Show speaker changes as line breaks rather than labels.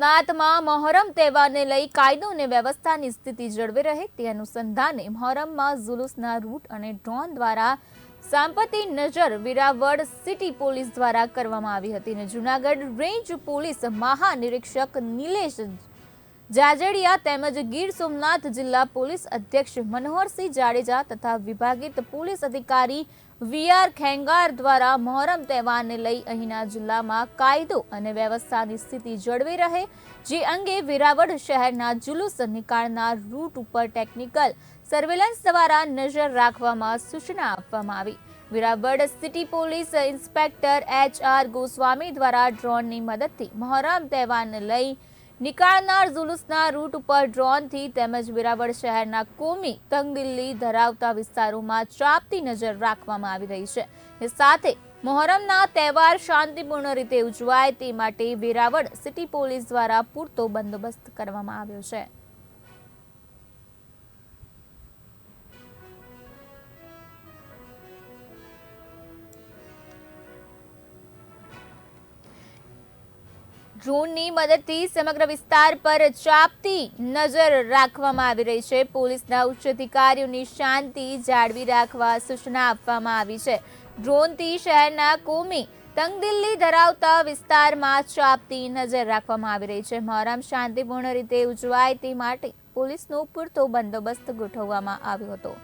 નાથમાં મહોરમ તહેવારને લઈ કાયદો અને વ્યવસ્થાની સ્થિતિ જળવાઈ રહે તે અનુસંધાને મહોરમમાં ઝુલુસના રૂટ અને ડ્રોન દ્વારા સાંપતી નજર વિરાવળ સિટી પોલીસ દ્વારા કરવામાં આવી હતી અને જૂનાગઢ રેન્જ પોલીસ મહાનિરીક્ષક નિલેશ જાજડિયા તેમજ ગીર સોમનાથ જિલ્લા પોલીસ અધ્યક્ષ મનોહરસિંહ જાડેજા તથા વિભાગીય પોલીસ અધિકારી વીઆર ખેંગાર દ્વારા મહોરમ તહેવારને લઈ અહીંના જિલ્લામાં કાયદો અને વ્યવસ્થાની સ્થિતિ જળવાઈ રહે, જે અંગે વેરાવળ શહેરના જુલુસ નીકાળનાર રૂટ ઉપર ટેકનિકલ સર્વેલન્સ દ્વારા નજર રાખવામાં સૂચના આપવામાં આવી. Veraval city police inspector H R Goswami દ્વારા ડ્રોનની મદદથી મહોરમ તહેવારને લઈ નીકાળનાર ઝુલુસના રૂટ ઉપર ડ્રોનથી તેમજ વેરાવળ શહેરના કોમી તંગદિલ્લી ધરાવતા વિસ્તારોમાં ચાપતી નજર રાખવામાં આવી રહી છે. એ સાથે મોહરમના તહેવાર શાંતિપૂર્ણ રીતે ઉજવાય તે માટે વેરાવળ સિટી પોલીસ દ્વારા પૂરતો બંદોબસ્ત કરવામાં આવ્યો છે. ડ્રોનની મદદથી સમગ્ર વિસ્તાર પર ચાપતી નજર રાખવામાં આવી રહી છે. પોલીસના ઉચ્ચ અધિકારીઓની શાંતિ જાળવી રાખવા સૂચના આપવામાં આવી છે. ડ્રોનથી શહેરના કોમી તંગદિલ્લી ધરાવતા વિસ્તારમાં ચાપતી નજર રાખવામાં આવી રહી છે. મહોરમ શાંતિપૂર્ણ રીતે ઉજવાય તે માટે પોલીસનો પૂરતો બંદોબસ્ત ગોઠવવામાં આવ્યો હતો.